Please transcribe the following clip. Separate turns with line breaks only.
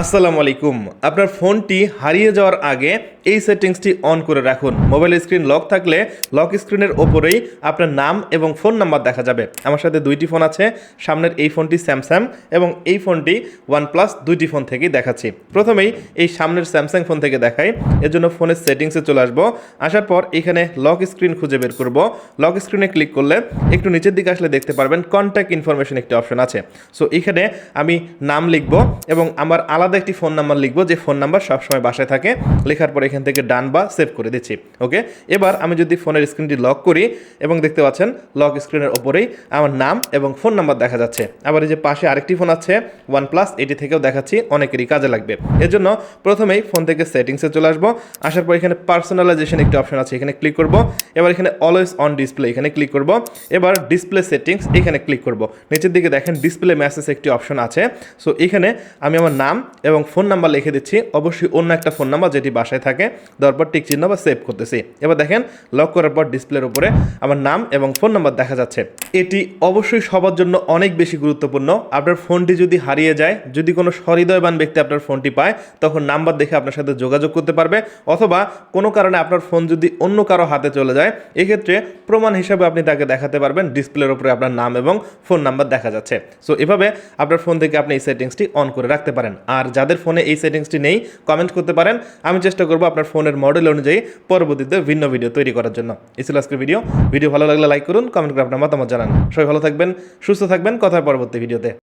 আসসালামু আলাইকুম। আপনার ফোনটি হারিয়ে যাওয়ার আগে এই সেটিংসটি অন করে রাখুন। মোবাইল স্ক্রিন লক থাকলে লক স্ক্রিনের ওপরেই আপনার নাম এবং ফোন নাম্বার দেখা যাবে। আমার সাথে দুইটি ফোন আছে। সামনের এই ফোনটি স্যামসাং এবং এই ফোনটি ওয়ানপ্লাস দুইটি ফোন থেকেই দেখাচ্ছি। প্রথমেই এই সামনের স্যামসাং ফোন থেকে দেখাই। এর জন্য ফোনের সেটিংসে চলে আসব। আসার পর এখানে লক স্ক্রিন খুঁজে বের করব। লক স্ক্রিনে ক্লিক করলে একটু নিচের দিকে আসলে দেখতে পারবেন কন্ট্যাক্ট ইনফরমেশন একটি অপশন আছে। সো এখানে আমি নাম লিখব এবং আমার আলাদা একটি ফোন নাম্বার লিখব, যে ফোন নাম্বার সবসময় বাসায় থাকে, লেখার পর এখান থেকে ডান বা সেভ করে দিচ্ছি, ওকে? এবার আমি যদি ফোনের স্ক্রিনটি লক করি, এবং দেখতে পাচ্ছেন, লক স্ক্রিনের ওপরেই আমার নাম এবং ফোন নাম্বার দেখা যাচ্ছে। আবার এই যে পাশে আরেকটি ফোন আছে ওয়ান প্লাস এটি থেকেও দেখাচ্ছি, অনেকেরই কাজে লাগবে। এর জন্য প্রথমেই ফোন থেকে সেটিংসে চলে আসব, আসার পর এখানে পার্সোনালাইজেশন একটি অপশন আছে, এখানে ক্লিক করব। এবার এখানে অলওয়েজ অন ডিসপ্লে এখানে ক্লিক করব। এবার ডিসপ্লে সেটিংস এখানে ক্লিক করব। নিচের দিকে দেখেন ডিসপ্লে মেসেজ একটি অপশন আছে। সো এখানে আমি আমার নাম এবং ফোন নাম্বার লিখে দিচ্ছি। অবশ্যই অন্য একটা ফোন নাম্বার যেটি বাসায় থাকে দেওয়ার টিক চিহ্ন বা সেভ করতেছি। এবার দেখেন, লক করার পর ডিসপ্লের উপরে আমার নাম এবং ফোন নাম্বার দেখা যাচ্ছে। এটি অবশ্যই সবার জন্য অনেক বেশি গুরুত্বপূর্ণ। আপনার ফোনটি যদি হারিয়ে যায়, যদি কোনো সহৃদয়বান ব্যক্তি আপনার ফোনটি পায়, তখন নাম্বার দেখে আপনার সাথে যোগাযোগ করতে পারবে অথবা কোনো কারণে আপনার ফোন যদি অন্য কারও হাতে চলে যায়, এক্ষেত্রে প্রমাণ হিসাবে আপনি তাকে দেখাতে পারবেন ডিসপ্লের উপরে আপনার নাম এবং ফোন নাম্বার দেখা যাচ্ছে। সো এভাবে আপনার ফোন থেকে আপনি এই সেটিংসটি অন করে রাখতে পারেন। আর যাদের ফোনে এই সেটিংসটি নেই কমেন্ট করতে পারেন। আমি চেষ্টা করব আপনার ফোনের মডেল অনুযায়ী পরবর্তীতে ভিন্ন ভিডিও তৈরি করার জন্য। এই ছিল আজকের ভিডিও ভিডিও ভালো লাগলে লাইক করুন কমেন্ট করে আপনার মতামত জানান। সবাই ভালো থাকবেন, সুস্থ থাকবেন। কথা পরবর্তী ভিডিওতে